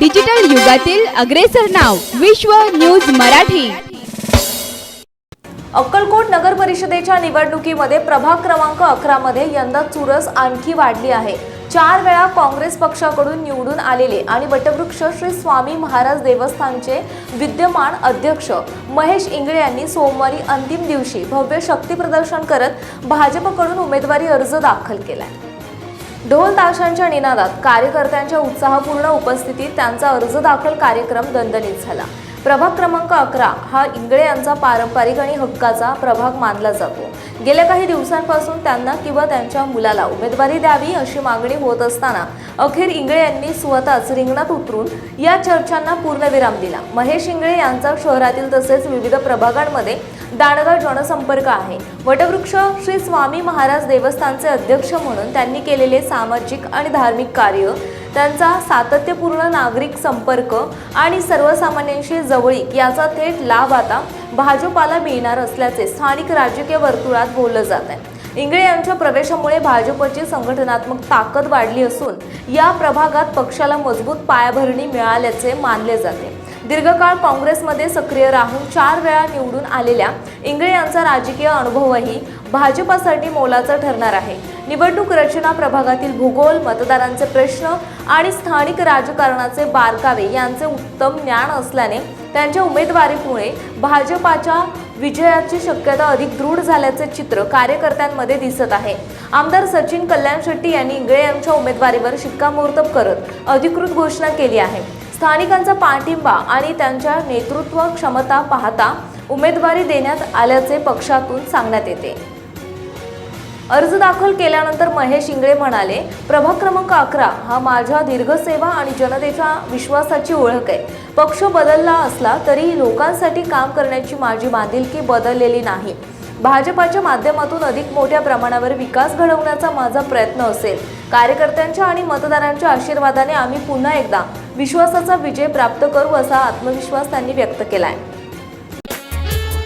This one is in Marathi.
डिजिटल युगातील अग्रेसर नाव विश्व न्यूज मराठी. अक्कलकोट नगर परिषदेच्या निवडणुकीमध्ये प्रभाग क्रमांक अकरा मध्ये यंदा चुरस आणखी वाढली आहे. चार वेळा काँग्रेस पक्षाकडून निवडून आलेले आणि वटवृक्ष श्री स्वामी महाराज देवस्थानचे विद्यमान अध्यक्ष महेश इंगळे यांनी सोमवारी अंतिम दिवशी भव्य शक्ती प्रदर्शन करत भाजपकडून उमेदवारी अर्ज दाखल केला ढोल ताशांच्या निनादात कार्यकर्त्यांच्या उत्साहपूर्ण उपस्थितीत त्यांचा अर्ज दाखल कार्यक्रम दणदणीत झाला. प्रभाग क्रमांक अकरा हा इंगळे यांचा पारंपरिक आणि हक्काचा प्रभाग मानला जातो. गेल्या काही दिवसांपासून त्यांना किंवा त्यांच्या मुलाला उमेदवारी द्यावी अशी मागणी होत असताना अखेर इंगळे यांनी स्वतःच रिंगणात उतरून या चर्चांना पूर्णविराम दिला. महेश इंगळे यांचा शहरातील तसेच विविध प्रभागांमध्ये दांडगा जनसंपर्क आहे. वटवृक्ष श्री स्वामी महाराज देवस्थानचे अध्यक्ष म्हणून त्यांनी केलेले सामाजिक आणि धार्मिक कार्य त्यांचा सातत्यपूर्ण नागरिक संपर्क आणि सर्वसामान्यांशी जवळीक याचा थेट लाभ आता भाजपाला मिळणार असल्याचे स्थानिक राजकीय वर्तुळात बोललं जात आहे. इंगळे यांच्या प्रवेशामुळे भाजपची संघटनात्मक ताकद वाढली असून या प्रभागात पक्षाला मजबूत पायाभरणी मिळाल्याचे मानले जाते. दीर्घकाळ काँग्रेसमध्ये सक्रिय राहून चार वेळा निवडून आलेल्या इंगळे यांचा राजकीय अनुभवही भाजपासाठी मोलाचा ठरणार आहे. निवडणूक रचना प्रभागातील भूगोल मतदारांचे प्रश्न आणि स्थानिक राजकारणाचे बारकावे यांचे उत्तम ज्ञान असल्याने त्यांच्या उमेदवारीमुळे भाजपाच्या विजयाची शक्यता अधिक दृढ झाल्याचे चित्र कार्यकर्त्यांमध्ये दिसत आहे. आमदार सचिन कल्याण शेट्टी यांनी इंगळे यांच्या उमेदवारीवर शिक्कामोर्तब करत अधिकृत घोषणा केली आहे. स्थानिकांचा पाठिंबा आणि त्यांच्या नेतृत्व क्षमता पाहता उमेदवारी देण्यात आल्याचे पक्षातून सांगण्यात येते. अर्ज दाखल केल्यानंतर महेश इंगळे म्हणाले प्रभाग क्रमांक अकरा हा माझ्या दीर्घसेवा आणि जनतेच्या विश्वासाची ओळख आहे. पक्ष बदलला असला तरी लोकांसाठी काम करण्याची माझी बांधिलकी बदललेली नाही. भाजपाच्या माध्यमातून अधिक मोठ्या प्रमाणावर विकास घडवण्याचा माझा प्रयत्न असेल. कार्यकर्त्यांच्या आणि मतदारांच्या आशीर्वादाने आम्ही पुन्हा एकदा विश्वासाचा विजय प्राप्त करू असा आत्मविश्वास त्यांनी व्यक्त केला आहे